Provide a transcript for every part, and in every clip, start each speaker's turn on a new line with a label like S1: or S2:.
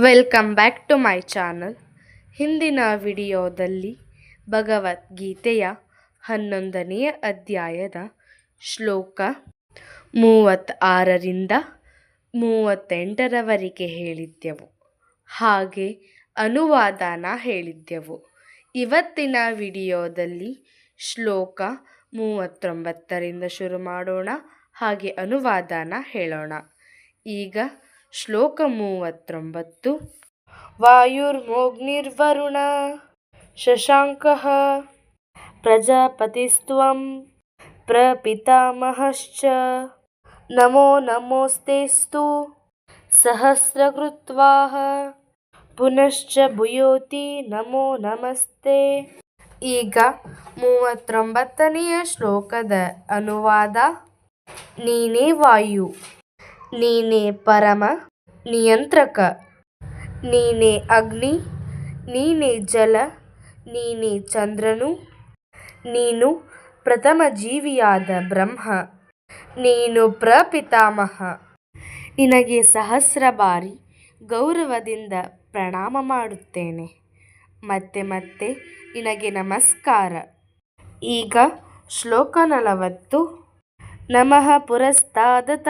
S1: Welcome back to my channel ಹಿಂದಿನ ವಿಡಿಯೋದಲ್ಲಿ ಭಗವದ್ಗೀತೆಯ ಹನ್ನೊಂದನೆಯ ಅಧ್ಯಾಯದ ಶ್ಲೋಕ ಮೂವತ್ತಾರರಿಂದ ಮೂವತ್ತೆಂಟರವರೆಗೆ ಹೇಳಿದ್ದೆವು. ಹಾಗೆ ಅನುವಾದನ ಹೇಳಿದ್ದೆವು. ಇವತ್ತಿನ ವಿಡಿಯೋದಲ್ಲಿ ಶ್ಲೋಕ ಮೂವತ್ತೊಂಬತ್ತರಿಂದ ಶುರು ಮಾಡೋಣ. ಹಾಗೆ ಅನುವಾದನ ಹೇಳೋಣ. ಈಗ ಶ್ಲೋಕ ಮೂವತ್ತೊಂಬತ್ತು. ವಾಯುರ್ಮೋಗ್ನಿರ್ವರುಣ ಶಶಾಂಕಃ ಪ್ರಜಾಪತಿಸ್ತ್ವಂ ಪ್ರಪಿತಾಮಹಶ್ಚ. ನಮೋ ನಮೋಸ್ತೆಸ್ತು ಸಹಸ್ರಕೃತ್ವಾಹ. ಪುನಶ್ಚ ಭುಯೋತಿ ನಮೋ ನಮಸ್ತೆ. ಈಗ ಮೂವತ್ತೊಂಬತ್ತನೆಯ ಶ್ಲೋಕದ ಅನುವಾದ. ನೀನೇ ವಾಯು, ನೀನೇ ಪರಮ ನಿಯಂತ್ರಕ. ನೀನೇ ಅಗ್ನಿ, ನೀನೇ ಜಲ, ನೀನೇ ಚಂದ್ರನು, ನೀನು ಪ್ರಥಮ ಜೀವಿಯಾದ ಬ್ರಹ್ಮ, ನೀನು ಪ್ರಪಿತಾಮಹ. ನಿನಗೆ ಸಹಸ್ರ ಬಾರಿ ಗೌರವದಿಂದ ಪ್ರಣಾಮ ಮಾಡುತ್ತೇನೆ. ಮತ್ತೆ ಮತ್ತೆ ನಿನಗೆ ನಮಸ್ಕಾರ. ಈಗ ಶ್ಲೋಕ ನಲವತ್ತು. ನಮಃ ಪುರಸ್ತಾದತ.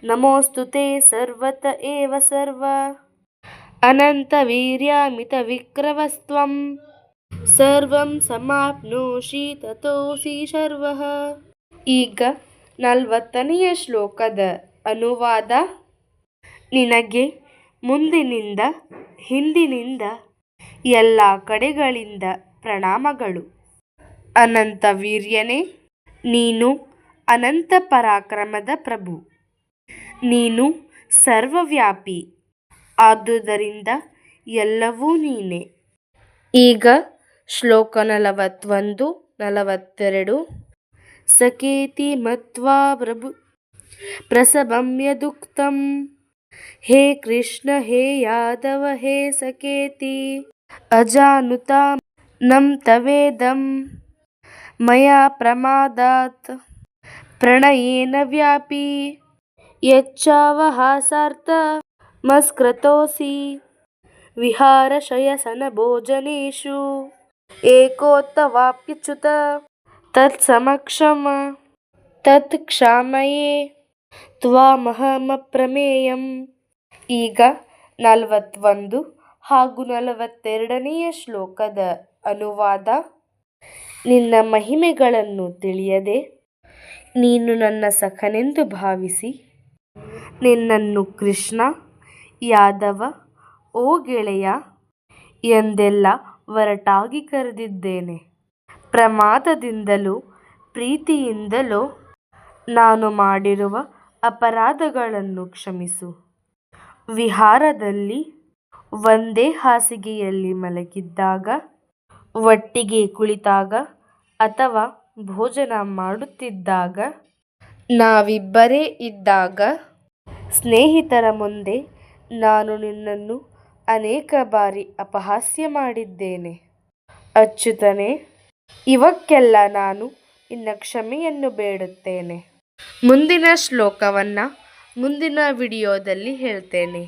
S1: ಪೃಷ್ಠತಸ್ತೆ ನಮೋಸ್ತುತೆ ಸರ್ವತ ಏವ ಸರ್ವ. ಅನಂತವೀರ್ಯಮಿತವಿಕ್ರಮಸ್ತ್ವಂ. ಸರ್ವಂ ಸಮಾಪ್ನೋಷಿ ತೋಸಿ ಶರ್ವಃ. ಈಗ ನಲವತ್ತನೆಯ ಶ್ಲೋಕದ ಅನುವಾದ. ನಿನಗೆ ಮುಂದಿನಿಂದ, ಹಿಂದಿನಿಂದ, ಎಲ್ಲ ಕಡೆಗಳಿಂದ ಪ್ರಣಾಮಗಳು. ಅನಂತ ವೀರ್ಯನೇ ನೀನು ಅನಂತ ಪರಾಕ್ರಮದ ಪ್ರಭು. ನೀನು ಸರ್ವವ್ಯಾಪಿ. ಆದುದರಿಂದ ಎಲ್ಲವೂ ನೀನೆ. ಈಗ ಶ್ಲೋಕ ನಲವತ್ತೊಂದು ನಲವತ್ತೆರಡು. ಸಕೇತಿ ಮತ್ವಾ ಪ್ರಭು ಪ್ರಸಭಮ್ಯದುಕ್ತಂ ಹೇ ಕೃಷ್ಣ, ಹೇ ಯಾದವ, ಹೇ ಸಕೇತಿ, ಅಜಾನುತ ನಂ ತವೇದಂ. ಮಯಾ ಪ್ರಮಾದಾತ್, ಪ್ರಣಯೇನ ವ್ಯಾಪಿ. ವಿಹಾರಶಯಸನಭೋಜನೇಷು ಏಕೋತ್ತವಾಪ್ಯಚ್ಯುತ ತತ್ಸಮಕ್ಷಮ ತತ್ ಕ್ಷಾಮಯೇ ತ್ವಾಮಹಮಪ್ರಮೇಯಂ ಈಗ ನಲವತ್ತೊಂದು ಹಾಗೂ ನಲವತ್ತೆರಡನೆಯ ಶ್ಲೋಕದ ಅನುವಾದ, ನಿನ್ನ ಮಹಿಮೆಗಳನ್ನು ತಿಳಿಯದೆ ನೀನು ನನ್ನ ಸಖನೆಂದು ಭಾವಿಸಿ ನಿನ್ನನ್ನು ಕೃಷ್ಣ, ಯಾದವ, ಓ ಗೆಳೆಯ ಎಂದೆಲ್ಲ ಒರಟಾಗಿ ಕರೆದಿದ್ದೇನೆ. ಪ್ರಮಾದದಿಂದಲೂ ಪ್ರೀತಿಯಿಂದಲೋ ನಾನು ಮಾಡಿರುವ ಅಪರಾಧಗಳನ್ನು ಕ್ಷಮಿಸು. ವಿಹಾರದಲ್ಲಿ ಒಂದೇ ಹಾಸಿಗೆಯಲ್ಲಿ ಮಲಗಿದ್ದಾಗ, ಒಟ್ಟಿಗೆ ಕುಳಿತಾಗ ಅಥವಾ ಭೋಜನ ಮಾಡುತ್ತಿದ್ದಾಗ, ನಾವಿಬ್ಬರೇ ಇದ್ದಾಗ ಸ್ನೇಹಿತರ ಮುಂದೆ ನಾನು ನಿನ್ನನ್ನು ಅನೇಕ ಬಾರಿ ಅಪಹಾಸ್ಯ ಮಾಡಿದ್ದೇನೆ. ಅಚ್ಯುತನೇ, ಇವಕ್ಕೆಲ್ಲ ನಾನು ನಿನ್ನ ಕ್ಷಮೆಯನ್ನು ಬೇಡುತ್ತೇನೆ. ಮುಂದಿನ ಶ್ಲೋಕವನ್ನು ಮುಂದಿನ ವಿಡಿಯೋದಲ್ಲಿ ಹೇಳ್ತೇನೆ.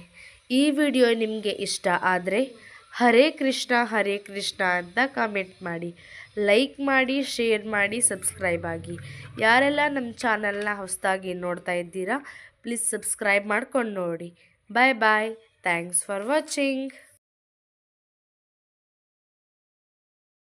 S1: ಈ ವಿಡಿಯೋ ನಿಮಗೆ ಇಷ್ಟ ಆದರೆ ಹರೇ ಕೃಷ್ಣ ಹರೇ ಕೃಷ್ಣ ಅಂತ ಕಾಮೆಂಟ್ ಮಾಡಿ. ಲೈಕ್ ಮಾಡಿ ಶೇರ್ ಮಾಡಿ ಸಬ್ಸ್ಕ್ರೈಬ್ ಆಗಿ. ಯಾರೆಲ್ಲ ನಮ್ಮ ಚಾನಲ್ನ ಹೊಸದಾಗಿ ನೋಡ್ತಾ ಇದ್ದೀರಾ ಪ್ಲೀಸ್ ಸಬ್ಸ್ಕ್ರೈಬ್ ಮಾಡ್ಕೊಂಡು ನೋಡಿ. Bye bye thanks for watching